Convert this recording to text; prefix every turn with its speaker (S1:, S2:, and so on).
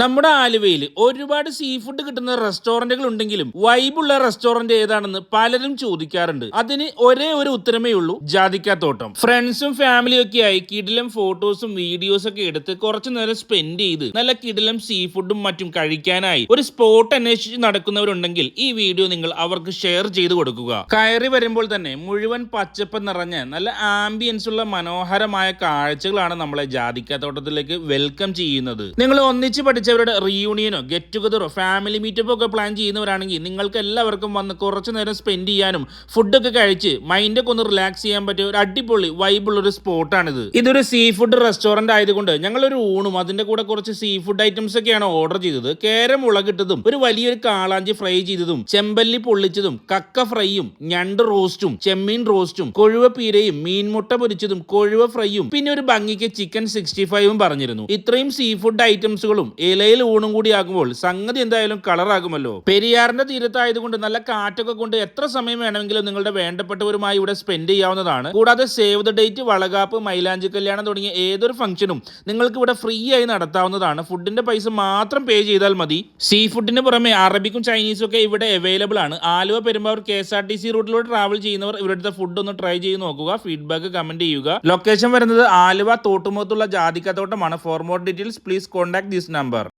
S1: നമ്മുടെ ആലുവയിൽ ഒരുപാട് സീ ഫുഡ് കിട്ടുന്ന റെസ്റ്റോറന്റുകൾ ഉണ്ടെങ്കിലും വൈബുള്ള റെസ്റ്റോറന്റ് ഏതാണെന്ന് പലരും ചോദിക്കാറുണ്ട്. അതിന് ഒരേ ഒരു ഉത്തരമേ ഉള്ളൂ ജാതിക്കാത്തോട്ടം ഫ്രണ്ട്സും ഫാമിലിയും ഒക്കെ ആയി കിടിലം ഫോട്ടോസും വീഡിയോസും ഒക്കെ എടുത്ത് കുറച്ചു നേരം സ്പെൻഡ് ചെയ്ത് നല്ല കിടിലം സീ ഫുഡും മറ്റും കഴിക്കാനായി ഒരു സ്പോട്ട് അന്വേഷിച്ച് നടക്കുന്നവരുണ്ടെങ്കിൽ ഈ വീഡിയോ നിങ്ങൾ അവർക്ക് ഷെയർ ചെയ്ത് കൊടുക്കുക. കയറി വരുമ്പോൾ തന്നെ മുഴുവൻ പച്ചപ്പ് നിറഞ്ഞ നല്ല ആംബിയൻസ് ഉള്ള മനോഹരമായ കാഴ്ചകളാണ് നമ്മളെ ജാതിക്കാത്തോട്ടത്തിലേക്ക് വെൽക്കം ചെയ്യുന്നത്. നിങ്ങൾ ഒന്നിച്ച് പഠിച്ചവരുടെ റീയൂണിയനോ ഗെറ്റ് ടുഗദറോ ഫാമിലി മീറ്റപ്പോ ഒക്കെ പ്ലാൻ ചെയ്യുന്നവരാണെങ്കിൽ നിങ്ങൾക്ക് എല്ലാവർക്കും വന്ന് കുറച്ച് നേരം സ്പെൻഡ് ചെയ്യാനും ഫുഡൊക്കെ കഴിച്ച് മൈൻഡൊക്കെ ഒന്ന് റിലാക്സ് ചെയ്യാൻ പറ്റിയ ഒരു അടിപൊളി വൈബുള്ള ഒരു സ്പോട്ടാണിത് ഇതൊരു സീ ഫുഡ് റെസ്റ്റോറന്റ് ആയതുകൊണ്ട് ഞങ്ങളൊരു ഊണും അതിന്റെ കൂടെ കുറച്ച് സീ ഫുഡ് ഐറ്റംസ് ഒക്കെയാണ് ഓർഡർ ചെയ്തത്. കേരം മുളകിട്ടതും ഒരു വലിയൊരു കാളാഞ്ചി ഫ്രൈ ചെയ്തതും ചെമ്പല്ലി പൊള്ളിച്ചതും കക്ക ഫ്രൈയും ഞണ്ട് റോസ്റ്റും ചെമ്മീൻ റോസ്റ്റും കൊഴുവ പീരയും മീൻമുട്ട പൊരിച്ചതും കൊഴുവ ഫ്രൈയും പിന്നെ ഒരു ഭംഗിക്ക് ചിക്കൻ സിക്സ്റ്റി ഫൈവും പറഞ്ഞിരുന്നു. ഇത്രയും സീ ഫുഡ് ഐറ്റംസുകളും ഇലയിൽ ഊണും കൂടി ആകുമ്പോൾ സംഗതി എന്തായാലും കളറാകുമല്ലോ. പെരിയാറിന്റെ തീരത്തായതുകൊണ്ട് നല്ല കാറ്റൊക്കെ കൊണ്ട് എത്ര സമയം വേണമെങ്കിലും നിങ്ങളുടെ വേണ്ടപ്പെട്ടവരുമായി ഇവിടെ സ്പെൻഡ് ചെയ്യാവുന്നതാണ്. കൂടാതെ സേവ് ദ ഡേറ്റ് വളകാപ്പ് മൈലാഞ്ചി കല്യാണം തുടങ്ങിയ ഏതൊരു ഫംഗ്ഷനും നിങ്ങൾക്ക് ഇവിടെ ഫ്രീ ആയി നടത്താവുന്നതാണ്. ഫുഡിന്റെ പൈസ മാത്രം പേ ചെയ്താൽ മതി. സീ ഫുഡിന് പുറമെ അറബിക്കും ചൈനീസും ഒക്കെ ഇവിടെ അവൈലബിൾ ആണ്. Aluva Perumbavoor K S R T C റൂട്ടിലൂടെ travel ചെയ്യുന്നവർ ഇവിടുത്തെ ഫുഡ് ഒന്ന് ട്രൈ ചെയ്ത് നോക്കുക. ഫീഡ്ബാക്ക് കമന്റ് ചെയ്യുക. ലൊക്കേഷൻ വരുന്നത് ആലുവ തോട്ടുമുഖത്തുള്ള ജാതിക്കത്തോട്ടമാണ്. For more details please contact this number